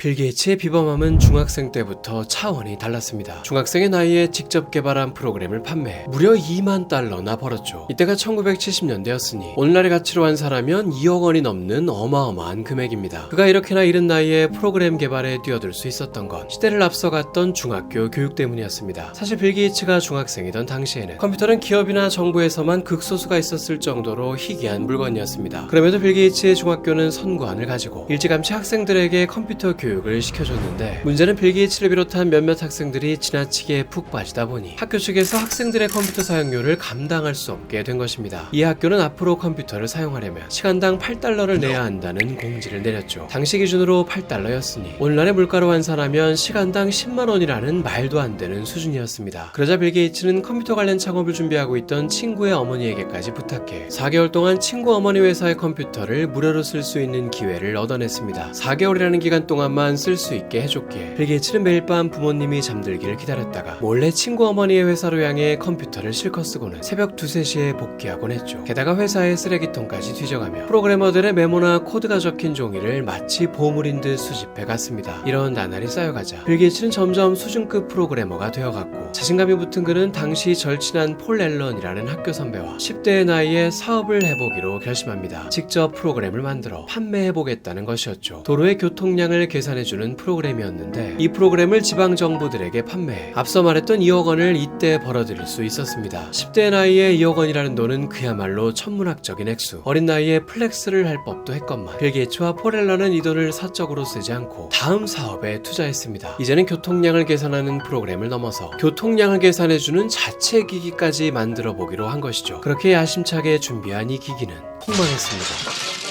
빌 게이츠의 비범함은 중학생 때부터 차원이 달랐습니다. 중학생의 나이에 직접 개발한 프로그램을 판매, 무려 2만 달러나 벌었죠. 이때가 1970년대였으니 오늘날의 가치로 환산하면 2억 원이 넘는 어마어마한 금액입니다. 그가 이렇게나 이른 나이에 프로그램 개발에 뛰어들 수 있었던 건 시대를 앞서갔던 중학교 교육 때문이었습니다. 사실 빌 게이츠가 중학생이던 당시에는 컴퓨터는 기업이나 정부에서만 극소수가 있었을 정도로 희귀한 물건이었습니다. 그럼에도 빌 게이츠의 중학교는 선구안을 가지고 일찌감치 학생들에게 컴퓨터 교육 을 시켜줬는데 문제는 빌 게이츠를 비롯한 몇몇 학생들이 지나치게 푹 빠지다 보니 학교 측에서 학생들의 컴퓨터 사용료를 감당할 수 없게 된 것입니다. 이 학교는 앞으로 컴퓨터를 사용하려면 시간당 8달러를 내야 한다는 공지를 내렸죠. 당시 기준으로 8달러였으니 오늘날의 물가로 환산하면 시간당 10만 원이라는 말도 안 되는 수준이었습니다. 그러자 빌 게이츠는 컴퓨터 관련 창업을 준비하고 있던 친구의 어머니에게까지 부탁해 4개월 동안 친구 어머니 회사의 컴퓨터를 무료로 쓸 수 있는 기회를 얻어냈습니다. 4개월이라는 기간 동안 만 쓸 수 있게 해줬기에 빌 게이츠는 매일 밤 부모님이 잠들기를 기다렸다가 몰래 친구 어머니의 회사로 향해 컴퓨터를 실컷 쓰고는 새벽 2, 3시에 복귀하곤 했죠. 게다가 회사의 쓰레기통까지 뒤져가며 프로그래머들의 메모나 코드가 적힌 종이를 마치 보물인 듯 수집해 갔습니다. 이런 나날이 쌓여가자 빌 게이츠는 점점 수준급 프로그래머가 되어갔고 자신감이 붙은 그는 당시 절친한 폴 앨런이라는 학교 선배와 10대의 나이에 사업을 해보기로 결심합니다. 직접 프로그램을 만들어 판매해보겠다는 것이었죠. 도로의 교통량을 계산 해주는 프로그램이었는데 이 프로그램을 지방 정부들에게 판매해 앞서 말했던 2억 원을 이때 벌어들일 수 있었습니다. 10대 나이에 2억 원이라는 돈은 그야말로 천문학적인 액수. 어린 나이에 플렉스를 할 법도 했건만 빌 게이츠와 폴 앨런은 이 돈을 사적으로 쓰지 않고 다음 사업에 투자했습니다. 이제는 교통량을 계산하는 프로그램을 넘어서 교통량을 계산해주는 자체 기기까지 만들어 보기로 한 것이죠. 그렇게 야심차게 준비한 이 기기는 폭망했습니다.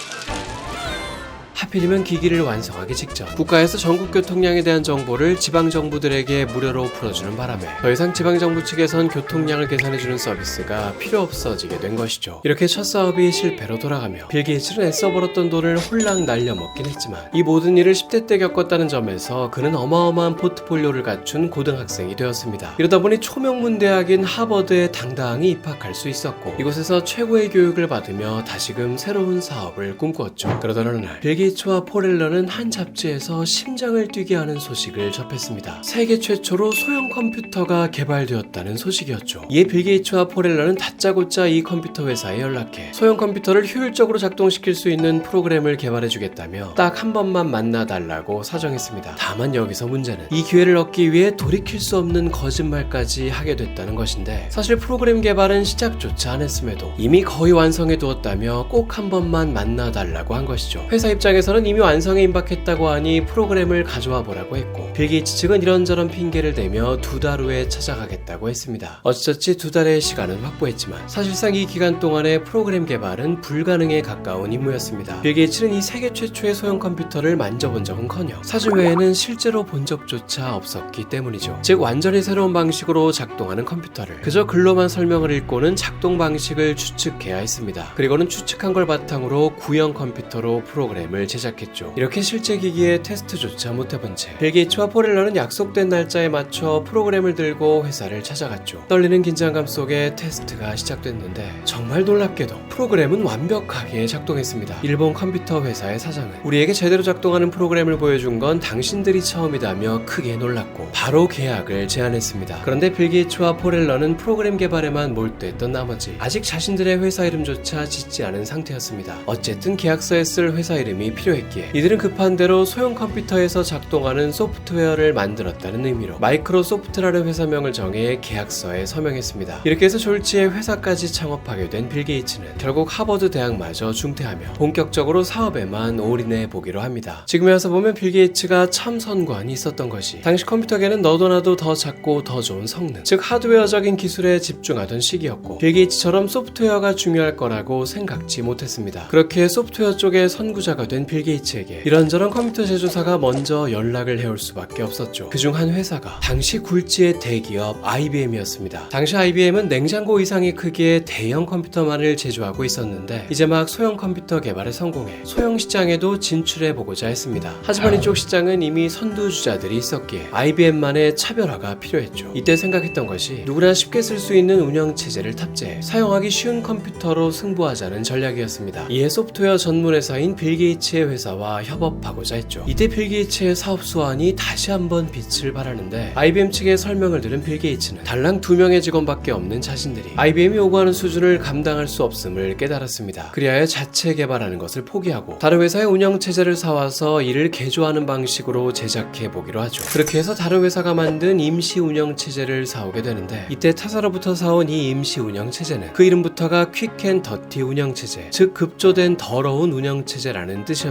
하필이면 기기를 완성하기 직전 국가에서 전국 교통량에 대한 정보를 지방 정부들에게 무료로 풀어주는 바람에 더 이상 지방 정부 측에선 교통량을 계산해주는 서비스가 필요 없어지게 된 것이죠. 이렇게 첫 사업이 실패로 돌아가며 빌 게이츠는 애써 벌었던 돈을 홀랑 날려먹긴 했지만 이 모든 일을 10대 때 겪었다는 점에서 그는 어마어마한 포트폴리오를 갖춘 고등학생이 되었습니다. 이러다 보니 초명문 대학인 하버드에 당당히 입학할 수 있었고 이곳에서 최고의 교육을 받으며 다시금 새로운 사업을 꿈꾸었죠. 그러던 어느 날빌 게이츠 와폴 앨런은 한 잡지에서 심장을 뛰게 하는 소식을 접했습니다. 세계 최초로 소형 컴퓨터가 개발되었다는 소식이었죠. 이에 빌 게이츠와 폴 앨런은 다짜고짜 이 컴퓨터 회사에 연락해 소형 컴퓨터를 효율적으로 작동시킬 수 있는 프로그램을 개발해주겠다며 딱 한 번만 만나달라고 사정했습니다. 다만 여기서 문제는 이 기회를 얻기 위해 돌이킬 수 없는 거짓말까지 하게 됐다는 것인데 사실 프로그램 개발은 시작조차 안 했음에도 이미 거의 완성해 두었다며 꼭 한 번만 만나달라고 한 것이죠. 회사 입장에 서는 이미 완성에 임박했다고 하니 프로그램을 가져와 보라고 했고 빌 게이츠 측은 이런저런 핑계를 대며 두 달 후에 찾아가겠다고 했습니다. 어찌저찌 두 달의 시간은 확보했지만 사실상 이 기간 동안의 프로그램 개발은 불가능에 가까운 임무였습니다. 빌 게이츠는 이 세계 최초의 소형 컴퓨터를 만져본 적은커녕 사진 외에는 실제로 본 적조차 없었기 때문이죠. 즉 완전히 새로운 방식으로 작동하는 컴퓨터를 그저 글로만 설명을 읽고는 작동 방식을 추측해야 했습니다. 그리고는 추측한 걸 바탕으로 구형 컴퓨터로 프로그램을 제작했죠. 이렇게 실제 기기에 테스트조차 못해본 채 빌 게이츠와 폴 앨런은 약속된 날짜에 맞춰 프로그램을 들고 회사를 찾아갔죠. 떨리는 긴장감 속에 테스트가 시작됐는데 정말 놀랍게도 프로그램은 완벽하게 작동했습니다. 일본 컴퓨터 회사의 사장은 우리에게 제대로 작동하는 프로그램을 보여준 건 당신들이 처음이다며 크게 놀랐고 바로 계약을 제안했습니다. 그런데 빌 게이츠와 폴 앨런은 프로그램 개발에만 몰두했던 나머지 아직 자신들의 회사 이름조차 짓지 않은 상태였습니다. 어쨌든 계약서에 쓸 회사 이름이 필요했기에 이들은 급한 대로 소형 컴퓨터에서 작동하는 소프트웨어를 만들었다는 의미로 마이크로소프트라는 회사명을 정해 계약서에 서명했습니다. 이렇게 해서 졸지에 회사까지 창업하게 된 빌 게이츠는 결국 하버드 대학마저 중퇴하며 본격적으로 사업에만 올인해 보기로 합니다. 지금에 와서 보면 빌 게이츠가 참 선관이 있었던 것이 당시 컴퓨터계는 너도 나도 더 작고 더 좋은 성능, 즉 하드웨어적인 기술에 집중하던 시기였고 빌 게이츠처럼 소프트웨어가 중요할 거라고 생각지 못했습니다. 그렇게 소프트웨어 쪽의 선구자가 된빌 게이츠에게 이런저런 컴퓨터 제조사가 먼저 연락을 해올 수밖에 없었죠. 그중 한 회사가 당시 굴지의 대기업 IBM이었습니다. 당시 IBM은 냉장고 이상의 크기의 대형 컴퓨터만을 제조하고 있었는데 이제 막 소형 컴퓨터 개발에 성공해 소형 시장에도 진출해 보고자 했습니다. 하지만 이쪽 시장은 이미 선두주자들이 있었기에 IBM만의 차별화가 필요했죠. 이때 생각했던 것이 누구나 쉽게 쓸 수 있는 운영 체제를 탑재해 사용하기 쉬운 컴퓨터로 승부하자는 전략이었습니다. 이에 소프트웨어 전문 회사인 빌 게이츠 의 게이츠의 회사와 협업하고자 했죠. 이때 빌 게이츠의 사업 수완이 다시 한번 빛을 발하는데 IBM 측의 설명을 들은 빌 게이츠는 달랑 두 명의 직원밖에 없는 자신들이 IBM이 요구하는 수준을 감당할 수 없음을 깨달았습니다. 그리하여 자체 개발하는 것을 포기하고 다른 회사의 운영 체제를 사와서 이를 개조하는 방식으로 제작해 보기로 하죠. 그렇게 해서 다른 회사가 만든 임시 운영 체제를 사오게 되는데 이때 타사로부터 사온 이 임시 운영 체제는 그 이름부터가 퀵앤 더티 운영 체제, 즉 급조된 더러운 운영 체제라는 뜻이었습니다.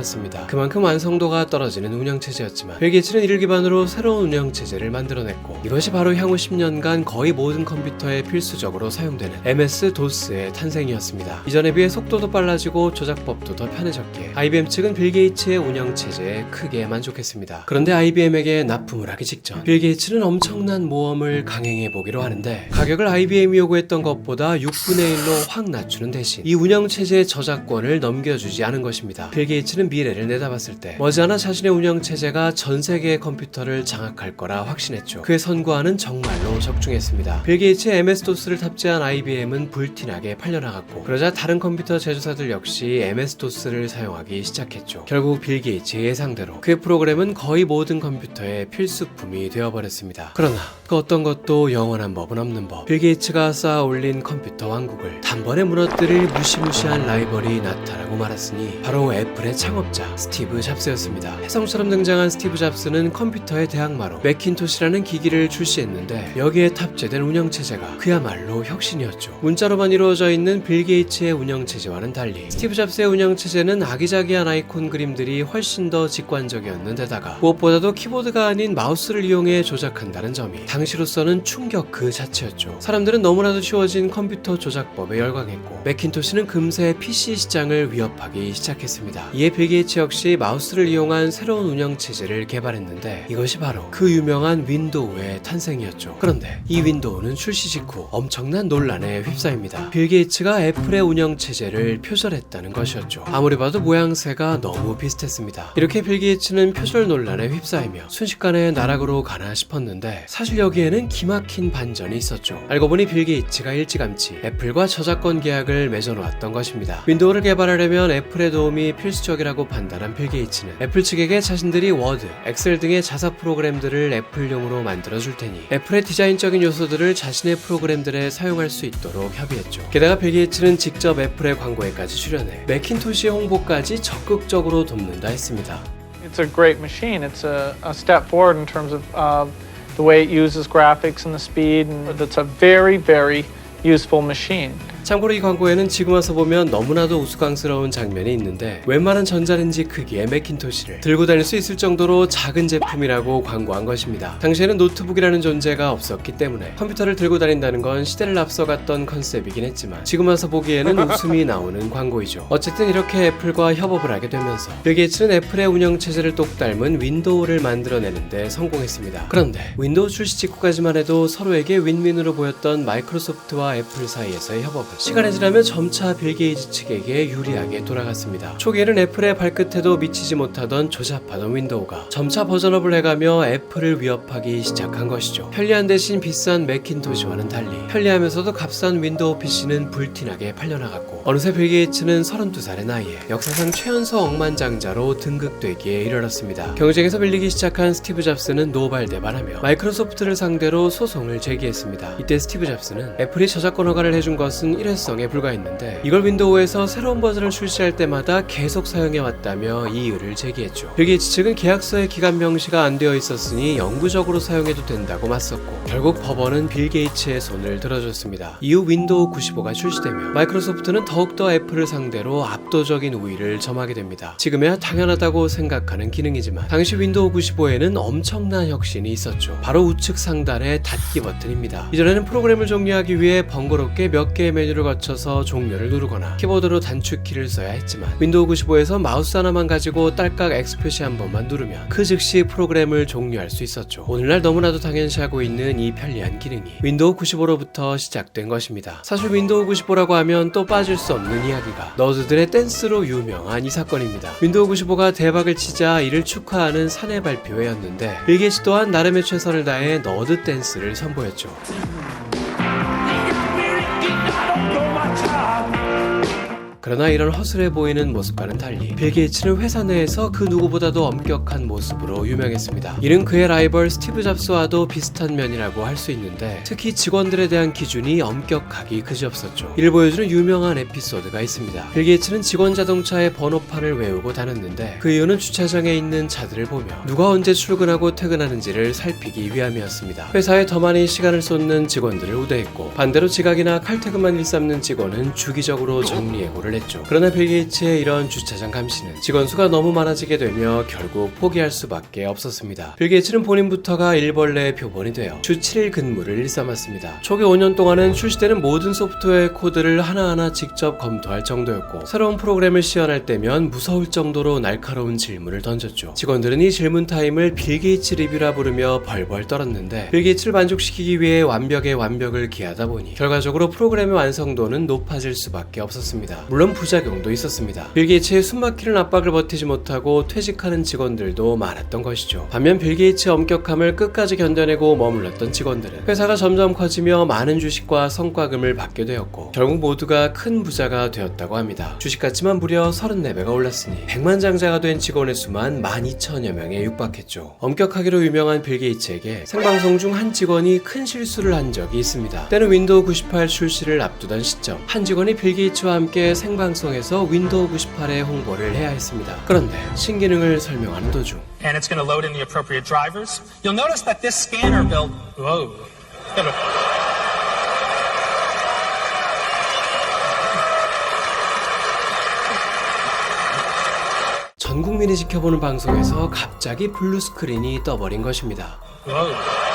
그만큼 완성도가 떨어지는 운영 체제였지만 빌 게이츠는 이를 기반으로 새로운 운영 체제를 만들어냈고 이것이 바로 향후 10년간 거의 모든 컴퓨터에 필수적으로 사용되는 MS 도스의 탄생이었습니다. 이전에 비해 속도도 빨라지고 조작법도 더 편해졌기에 IBM 측은 빌 게이츠의 운영 체제에 크게 만족했습니다. 그런데 IBM에게 납품을 하기 직전 빌 게이츠는 엄청난 모험을 강행해 보기로 하는데 가격을 IBM이 요구했던 것보다 6분의 1로 확 낮추는 대신 이 운영 체제의 저작권을 넘겨주지 않은 것입니다. 빌 게이츠 는 미래를 내다봤을 때 머지않아 자신의 운영 체제가 전 세계의 컴퓨터를 장악할 거라 확신했죠. 그의 선고안은 정말로 적중했습니다. 빌 게이츠의 MS-DOS를 탑재한 IBM은 불티나게 팔려나갔고 그러자 다른 컴퓨터 제조사들 역시 MS-DOS를 사용하기 시작했죠. 결국 빌 게이츠의 예상대로 그의 프로그램은 거의 모든 컴퓨터의 필수품이 되어버렸습니다. 그러나 그 어떤 것도 영원한 법은 없는 법. 빌 게이츠가 쌓아 올린 컴퓨터 왕국을 단번에 무너뜨릴 무시무시한 라이벌이 나타나고 말았으니 바로 애플의 창업자 스티브 잡스였습니다. 혜성처럼 등장한 스티브 잡스는 컴퓨터의 대항마로 맥킨토시라는 기기를 출시했는데 여기에 탑재된 운영체제가 그야말로 혁신이었죠. 문자로만 이루어져 있는 빌 게이츠의 운영체제와는 달리 스티브 잡스의 운영체제는 아기자기한 아이콘 그림들이 훨씬 더 직관적이었는 데다가 무엇보다도 키보드가 아닌 마우스를 이용해 조작한다는 점이 당시로서는 충격 그 자체였죠. 사람들은 너무나도 쉬워진 컴퓨터 조작법에 열광했고 맥킨토시는 금세 PC 시장을 위협하기 시작했습니다. 이에 빌 게이츠 역시 마우스를 이용한 새로운 운영 체제를 개발했는데 이것이 바로 그 유명한 윈도우의 탄생이었죠. 그런데 이 윈도우는 출시 직후 엄청난 논란에 휩싸입니다. 빌 게이츠가 애플의 운영 체제를 표절했다는 것이었죠. 아무리 봐도 모양새가 너무 비슷했습니다. 이렇게 빌 게이츠는 표절 논란에 휩싸이며 순식간에 나락으로 가나 싶었는데 사실 여기에는 기막힌 반전이 있었죠. 알고 보니 빌 게이츠가 일찌감치 애플과 저작권 계약을 맺어놓았던 것입니다. 윈도우를 개발하려면 애플의 도움이 필수적이라 고 판단한 빌 게이츠는 애플 측에게 자신들이 워드, 엑셀 등의 자사 프로그램들을 애플용으로 만들어 줄 테니 애플의 디자인적인 요소들을 자신의 프로그램들에 사용할 수 있도록 협의했죠. 게다가 빌 게이츠는 직접 애플의 광고에까지 출연해 맥킨토시 홍보까지 적극적으로 돕는다 했습니다. It's a great machine. It's a, a step forward in terms of uh, the way it uses graphics and the speed, and it's a very, very useful machine. 참고로 이 광고에는 지금 와서 보면 너무나도 우스꽝스러운 장면이 있는데 웬만한 전자레인지 크기의 맥킨토시를 들고 다닐 수 있을 정도로 작은 제품이라고 광고한 것입니다. 당시에는 노트북이라는 존재가 없었기 때문에 컴퓨터를 들고 다닌다는 건 시대를 앞서갔던 컨셉이긴 했지만 지금 와서 보기에는 웃음이 나오는 광고이죠. 어쨌든 이렇게 애플과 협업을 하게 되면서 빌 게이츠는 애플의 운영 체제를 똑 닮은 윈도우를 만들어내는데 성공했습니다. 그런데 윈도우 출시 직후까지만 해도 서로에게 윈윈으로 보였던 마이크로소프트와 애플 사이에서의 협업은 시간이 지나며 점차 빌 게이츠 측에게 유리하게 돌아갔습니다. 초기에는 애플의 발끝에도 미치지 못하던 조잡하던 윈도우가 점차 버전업을 해가며 애플을 위협하기 시작한 것이죠. 편리한 대신 비싼 맥킨토시와는 달리 편리하면서도 값싼 윈도우 PC는 불티나게 팔려나갔고 어느새 빌 게이츠는 32살의 나이에 역사상 최연소 억만장자로 등극되기에 이르렀습니다. 경쟁에서 밀리기 시작한 스티브 잡스는 노발대발하며 마이크로소프트를 상대로 소송을 제기했습니다. 이때 스티브 잡스는 애플이 저작권 허가를 해준 것은 일회성에 불과했는데 이걸 윈도우에서 새로운 버전을 출시할 때마다 계속 사용해 왔다며 이의를 제기했죠. 빌 게이츠 측은 계약서에 기간 명시가 안 되어 있었으니 영구적으로 사용해도 된다고 맞섰고 결국 법원은 빌 게이츠의 손을 들어줬습니다. 이후 윈도우 95가 출시되며 마이크로소프트는 더욱더 애플을 상대로 압도적인 우위를 점하게 됩니다. 지금에야 당연하다고 생각하는 기능이지만 당시 윈도우 95에는 엄청난 혁신이 있었죠. 바로 우측 상단의 닫기 버튼입니다. 이전에는 프로그램을 종료하기 위해 번거롭게 몇 개의 메뉴를 거쳐서 종료를 누르거나 키보드로 단축키를 써야 했지만 윈도우 95에서 마우스 하나만 가지고 딸깍 X 표시 한 번만 누르면 그 즉시 프로그램을 종료할 수 있었죠. 오늘날 너무나도 당연시하고 있는 이 편리한 기능이 윈도우 95로부터 시작된 것입니다. 사실 윈도우 95라고 하면 또 빠질 수 없는 이야기가 너드들의 댄스로 유명한 이 사건입니다. 윈도우 95가 대박을 치자 이를 축하하는 사내 발표회였는데 빌 게이츠 또한 나름의 최선을 다해 너드 댄스를 선보였죠. 그러나 이런 허술해 보이는 모습과는 달리 빌 게이츠는 회사 내에서 그 누구보다도 엄격한 모습으로 유명했습니다. 이는 그의 라이벌 스티브 잡스와도 비슷한 면이라고 할 수 있는데 특히 직원들에 대한 기준이 엄격하기 그지없었죠. 이를 보여주는 유명한 에피소드가 있습니다. 빌 게이츠는 직원 자동차의 번호판을 외우고 다녔는데 그 이유는 주차장에 있는 차들을 보며 누가 언제 출근하고 퇴근하는지를 살피기 위함이었습니다. 회사에 더 많이 시간을 쏟는 직원들을 우대했고 반대로 지각이나 칼퇴근만 일삼는 직원은 주기적으로 정리해고를 했죠. 그러나 빌 게이츠의 이런 주차장 감시는 직원 수가 너무 많아지게 되며 결국 포기할 수밖에 없었습니다. 빌 게이츠는 본인부터가 일벌레의 표본이 되어 주 7일 근무를 일삼았습니다. 초기 5년 동안은 출시되는 모든 소프트웨어 코드를 하나하나 직접 검토할 정도였고 새로운 프로그램을 시연할 때면 무서울 정도로 날카로운 질문을 던졌죠. 직원들은 이 질문 타임을 빌 게이츠 리뷰라 부르며 벌벌 떨었는데 빌 게이츠를 만족시키기 위해 완벽의 완벽을 기하다 보니 결과적으로 프로그램의 완성도는 높아질 수밖에 없었습니다. 물론 부작용도 있었습니다. 빌 게이츠의 숨막히는 압박을 버티지 못하고 퇴직하는 직원들도 많았던 것이죠. 반면 빌 게이츠의 엄격함을 끝까지 견뎌내고 머물렀던 직원들은 회사가 점점 커지며 많은 주식과 성과금을 받게 되었고 결국 모두가 큰 부자가 되었다고 합니다. 주식 가치만 무려 34배가 올랐으니 백만장자가 된 직원의 수만 12,000여 명에 육박했죠. 엄격하기로 유명한 빌 게이츠에게 생방송 중 한 직원이 큰 실수를 한 적이 있습니다. 때는 윈도우 98 출시를 앞두던 시점 한 직원이 빌 게이츠와 함께 생방송에서 윈도우 98의 홍보를 해야 했습니다. 그런데 신기능을 설명하는 도중 and it's going to load in the appropriate drivers. You'll notice that this scanner build. Whoa. 전 국민이 지켜보는 방송에서 갑자기 블루 스크린이 떠버린 것입니다. Whoa.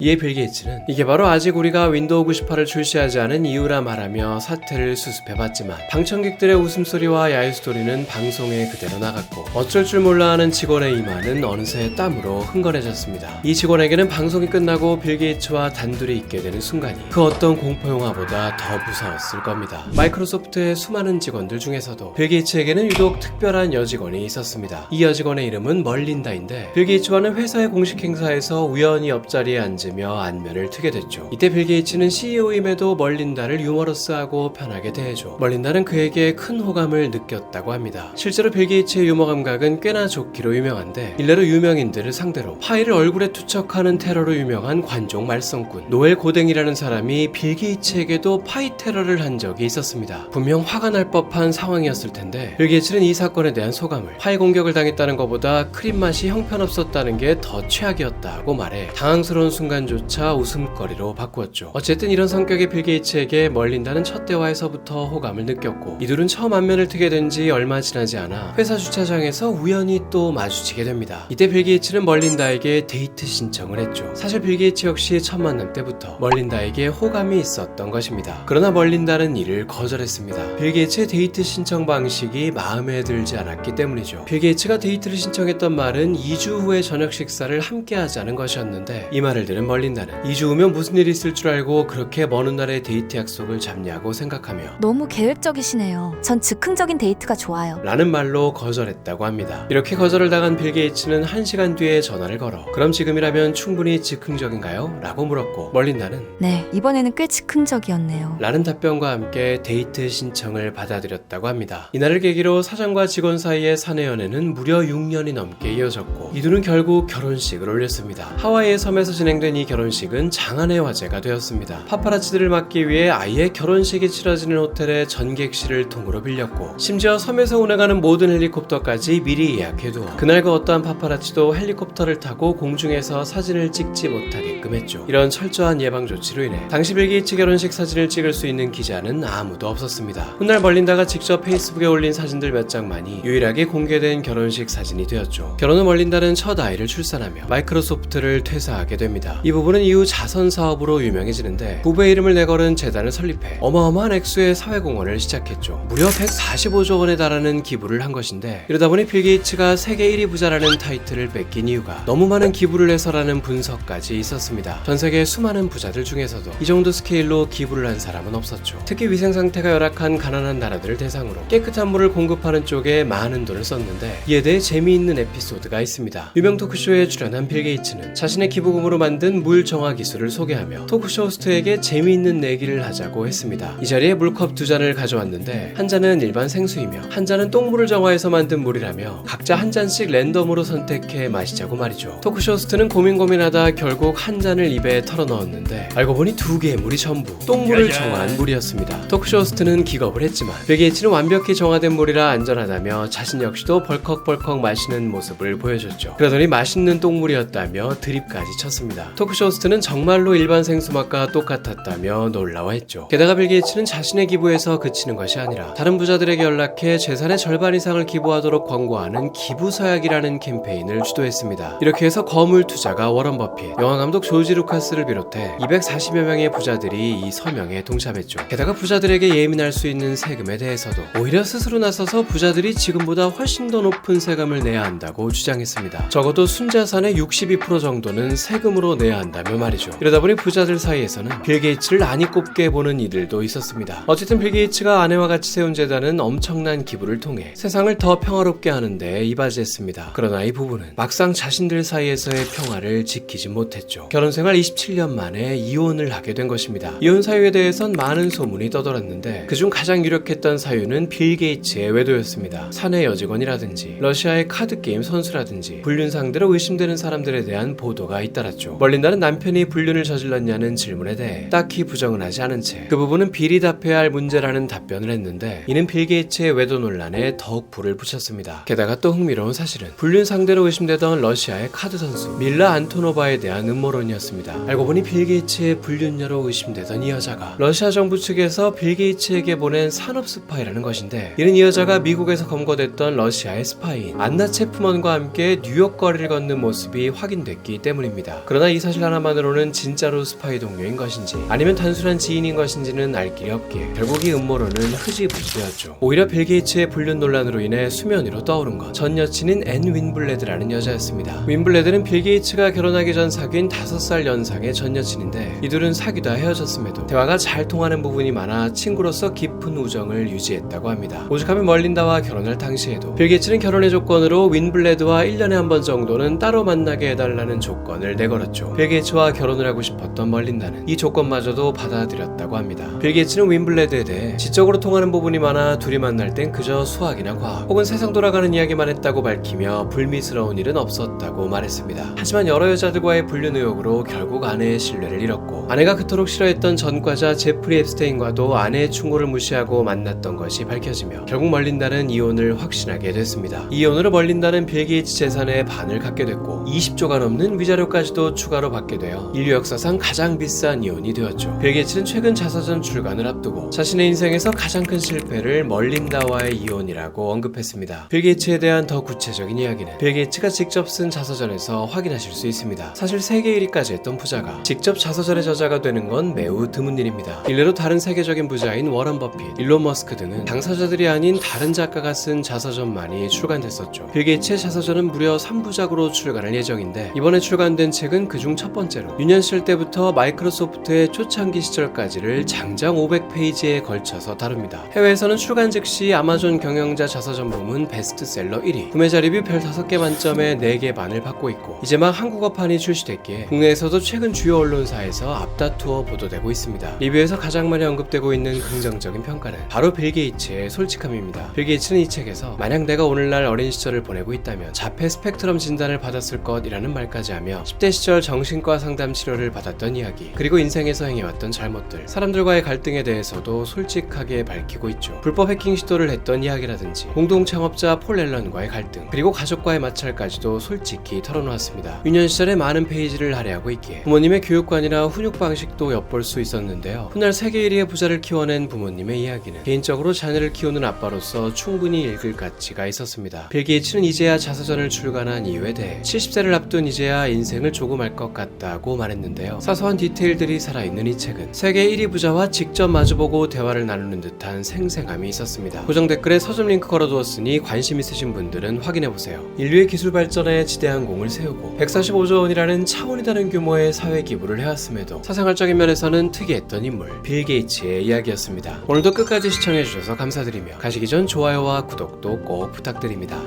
이에 빌 게이츠는 이게 바로 아직 우리가 윈도우 98을 출시하지 않은 이유라 말하며 사태를 수습해봤지만 방청객들의 웃음소리와 야유스토리는 방송에 그대로 나갔고 어쩔 줄 몰라 하는 직원의 이마는 어느새 땀으로 흥건해졌습니다. 이 직원에게는 방송이 끝나고 빌 게이츠와 단둘이 있게 되는 순간이 그 어떤 공포 영화보다 더 무서웠을 겁니다. 마이크로소프트의 수많은 직원들 중에서도 빌 게이츠에게는 유독 특별한 여직원이 있었습니다. 이 여직원의 이름은 멀린다인데 빌 게이츠와는 회사의 공식 행사에서 우연히 옆자리에 앉 으며 안면을 트게 됐죠. 이때 빌 게이츠는 CEO임에도 멀린다를 유머러스하고 편하게 대해줘. 멀린다는 그에게 큰 호감을 느꼈다고 합니다. 실제로 빌 게이츠의 유머 감각은 꽤나 좋기로 유명한데 일례로 유명인들을 상대로 파일을 얼굴에 투척하는 테러로 유명한 관종 말썽꾼 노엘 고댕이라는 사람이 빌 게이츠에게도 파이 테러를 한 적이 있었습니다. 분명 화가 날 법한 상황이었을 텐데 빌 게이츠는 이 사건에 대한 소감을 파이 공격을 당했다는 것보다 크림 맛이 형편없었다는 게 더 최악이었다고 말해 당황스러운 순간 조차 웃음거리로 바꾸었죠. 어쨌든 이런 성격의 빌 게이츠에게 멀린다는 첫 대화에서부터 호감을 느꼈고 이둘은 처음 안면을 트게 된 지 얼마 지나지 않아 회사 주차장에서 우연히 또 마주치게 됩니다. 이때 빌 게이츠는 멀린다에게 데이트 신청을 했죠. 사실 빌 게이츠 역시 첫 만남 때부터 멀린다에게 호감이 있었던 것입니다. 그러나 멀린다는 이를 거절했습니다. 빌 게이츠의 데이트 신청 방식이 마음에 들지 않았기 때문이죠. 빌 게이츠가 데이트를 신청했던 말은 2주 후에 저녁 식사를 함께 하자는 것이었는데 이 말을 들은 멀린다는 2주 후면 무슨 일이 있을 줄 알고 그렇게 먼 훗날에 데이트 약속을 잡냐고 생각하며 너무 계획적이시네요. 전 즉흥적인 데이트가 좋아요. 라는 말로 거절했다고 합니다. 이렇게 거절을 당한 빌 게이츠는 1시간 뒤에 전화를 걸어 그럼 지금이라면 충분히 즉흥적인가요? 라고 물었고 멀린다는 네, 이번에는 꽤 즉흥적이었네요. 라는 답변과 함께 데이트 신청을 받아들였다고 합니다. 이날을 계기로 사장과 직원 사이의 사내 연애는 무려 6년이 넘게 이어졌고 이들은 결국 결혼식을 올렸습니다. 하와이의 섬에서 진행된 이 결혼식은 장안의 화제가 되었습니다. 파파라치들을 막기 위해 아예 결혼식이 치러지는 호텔의 전객실을 통으로 빌렸고 심지어 섬에서 운행하는 모든 헬리콥터까지 미리 예약해두어 그날 그 어떠한 파파라치도 헬리콥터를 타고 공중에서 사진을 찍지 못하게끔 했죠. 이런 철저한 예방 조치로 인해 당시 빌 게이츠 결혼식 사진을 찍을 수 있는 기자는 아무도 없었습니다. 훗날 멀린다가 직접 페이스북에 올린 사진들 몇 장만이 유일하게 공개된 결혼식 사진이 되었죠. 결혼 후 멀린다는 첫 아이를 출산하며 마이크로소프트를 퇴사하게 됩니다. 이 부분은 이후 자선 사업으로 유명해지는데 부부의 이름을 내걸은 재단을 설립해 어마어마한 액수의 사회공헌을 시작했죠. 무려 145조 원에 달하는 기부를 한 것인데 이러다 보니 빌 게이츠가 세계 1위 부자라는 타이틀을 뺏긴 이유가 너무 많은 기부를 해서라는 분석까지 있었습니다. 전 세계 수많은 부자들 중에서도 이 정도 스케일로 기부를 한 사람은 없었죠. 특히 위생 상태가 열악한 가난한 나라들을 대상으로 깨끗한 물을 공급하는 쪽에 많은 돈을 썼는데 이에 대해 재미있는 에피소드가 있습니다. 유명 토크쇼에 출연한 빌 게이츠는 자신의 기부금으로 만든 물 정화 기술을 소개하며 토크쇼 호스트에게 재미있는 내기를 하자고 했습니다. 이 자리에 물컵 두 잔을 가져왔는데 한 잔은 일반 생수이며 한 잔은 똥물을 정화해서 만든 물이라며 각자 한 잔씩 랜덤으로 선택해 마시자고 말이죠. 토크쇼 호스트는 고민 고민하다 결국 한 잔을 입에 털어 넣었는데 알고 보니 두 개의 물이 전부 똥물을 정화한 물이었습니다. 토크쇼 호스트는 기겁을 했지만 빌 게이츠는 완벽히 정화된 물이라 안전하다며 자신 역시도 벌컥벌컥 마시는 모습을 보여줬죠. 그러더니 맛있는 똥물이었다며 드립까지 쳤습니다. 토크쇼 호스트는 정말로 일반 생수 맛과 똑같았다며 놀라워했죠. 게다가 빌 게이츠는 자신의 기부에서 그치는 것이 아니라 다른 부자들에게 연락해 재산의 절반 이상을 기부하도록 권고하는 기부 서약이라는 캠페인을 주도했습니다. 이렇게 해서 거물 투자가 워런 버핏, 영화 감독 조지 루카스를 비롯해 240여 명의 부자들이 이 서명에 동참했죠. 게다가 부자들에게 예민할 수 있는 세금에 대해서도 오히려 스스로 나서서 부자들이 지금보다 훨씬 더 높은 세금을 내야 한다고 주장했습니다. 적어도 순자산의 62% 정도는 세금으로 내야 한다며 말이죠. 이러다 보니 부자들 사이에서는 빌 게이츠를 안이 꼽게 보는 이들도 있었습니다. 어쨌든 빌 게이츠가 아내와 같이 세운 재단은 엄청난 기부를 통해 세상을 더 평화롭게 하는데 이바지했습니다. 그러나 이 부부는 막상 자신들 사이에서의 평화를 지키지 못했죠. 결혼 생활 27년 만에 이혼을 하게 된 것입니다. 이혼 사유에 대해선 많은 소문이 떠돌았는데 그중 가장 유력했던 사유는 빌 게이츠의 외도였습니다. 사내 여직원이라든지 러시아의 카드 게임 선수라든지 불륜 상대로 의심되는 사람들에 대한 보도가 잇따랐죠. 멀 린다는 남편이 불륜을 저질렀냐는 질문에 대해 딱히 부정은 하지 않은 채 그 부분은 빌이 답해야 할 문제라는 답변을 했는데 이는 빌 게이츠의 외도 논란에 더욱 불을 붙였습니다. 게다가 또 흥미로운 사실은 불륜 상대로 의심되던 러시아의 카드 선수 밀라 안토노바에 대한 음모론이었습니다. 알고 보니 빌 게이츠의 불륜녀로 의심되던 이 여자가 러시아 정부 측에서 빌 게이츠에게 보낸 산업 스파이라는 것인데 이는 이 여자가 미국에서 검거됐던 러시아의 스파이인 안나 체프먼과 함께 뉴욕 거리를 걷는 모습이 확인됐기 때문입니다. 그러나 이 사실 하나만으로는 진짜로 스파이 동료인 것인지 아니면 단순한 지인인 것인지는 알 길이 없기에 결국 이 음모론은 흐지부지되었죠. 오히려 빌 게이츠의 불륜 논란으로 인해 수면 위로 떠오른 것 전 여친인 앤 윈블레드라는 여자였습니다. 윈블레드는 빌 게이츠가 결혼하기 전 사귄 5살 연상의 전 여친인데 이둘은 사귀다 헤어졌음에도 대화가 잘 통하는 부분이 많아 친구로서 깊은 우정을 유지했다고 합니다. 오죽하면 멀린다와 결혼할 당시에도 빌 게이츠는 결혼의 조건으로 윈블레드와 1년에 한 번 정도는 따로 만나게 해달라는 조건을 내걸었죠. 빌 게이츠와 결혼을 하고 싶었던 멀린다는 이 조건마저도 받아들였다고 합니다. 빌 게이츠는 윈블레드에 대해 지적으로 통하는 부분이 많아 둘이 만날 땐 그저 수학이나 과학 혹은 세상 돌아가는 이야기만 했다고 밝히며 불미스러운 일은 없었다고 말했습니다. 하지만 여러 여자들과의 불륜 의혹으로 결국 아내의 신뢰를 잃었고 아내가 그토록 싫어했던 전과자 제프리 앱스테인과도 아내의 충고를 무시 하고 만났던 것이 밝혀지며 결국 멀린다는 이혼을 확신하게 됐습니다. 이혼으로 멀린다는 빌 게이츠 재산의 반을 갖게 됐고 20조가 넘는 위자료까지도 추가로 받게 되어 인류 역사상 가장 비싼 이혼이 되었죠. 빌 게이츠는 최근 자서전 출간을 앞두고 자신의 인생에서 가장 큰 실패를 멀린다와의 이혼이라고 언급했습니다. 빌 게이츠에 대한 더 구체적인 이야기는 빌 게이츠가 직접 쓴 자서전에서 확인하실 수 있습니다. 사실 세계 1위까지 했던 부자가 직접 자서전의 저자가 되는 건 매우 드문 일입니다. 일례로 다른 세계적인 부자인 워런 버핏, 일론 머스크 등은 당사자들이 아닌 다른 작가가 쓴 자서전만이 출간됐었죠. 빌 게이츠의 자서전은 무려 3부작으로 출간할 예정인데 이번에 출간된 책은 그중 첫 번째로 유년 시절 때부터 마이크로소프트의 초창기 시절까지를 장장 500페이지에 걸쳐서 다룹니다. 해외에서는 출간 즉시 아마존 경영자 자서전 부문 베스트셀러 1위, 구매자 리뷰 별 5개 만점에 4개 반을 받고 있고 이제 막 한국어판이 출시됐기에 국내에서도 최근 주요 언론사에서 앞다투어 보도되고 있습니다. 리뷰에서 가장 많이 언급되고 있는 긍정적인 평 가는 바로 빌 게이츠의 솔직함입니다. 빌 게이츠는 이 책에서 만약 내가 오늘날 어린 시절을 보내고 있다면 자폐 스펙트럼 진단을 받았을 것이라는 말까지 하며 10대 시절 정신과 상담 치료를 받았던 이야기 그리고 인생에서 행해왔던 잘못들 사람들과의 갈등에 대해서도 솔직하게 밝히고 있죠. 불법 해킹 시도를 했던 이야기라든지 공동 창업자 폴 앨런과의 갈등 그리고 가족과의 마찰까지도 솔직히 털어놓았습니다. 유년 시절에 많은 페이지를 할애하고 있기에 부모님의 교육관이나 훈육 방식도 엿볼 수 있었는데요. 훗날 세계 1위의 부자를 키워낸 부모님의 이야기는 개인적으로 자녀를 키우는 아빠로서 충분히 읽을 가치가 있었습니다. 빌 게이츠는 이제야 자서전을 출간한 이유에 대해 70세를 앞둔 이제야 인생을 조금 알 것 같다고 말했는데요. 사소한 디테일들이 살아있는 이 책은 세계 1위 부자와 직접 마주보고 대화를 나누는 듯한 생생함이 있었습니다. 고정 댓글에 서점 링크 걸어두었으니 관심 있으신 분들은 확인해보세요. 인류의 기술 발전에 지대한 공을 세우고 145조 원이라는 차원이 다른 규모의 사회 기부를 해왔음에도 사생활적인 면에서는 특이했던 인물 빌 게이츠의 이야기였습니다. 오늘도 끝까지 시청해주셔서 감사드리며 가시기 전 좋아요와 구독도 꼭 부탁드립니다.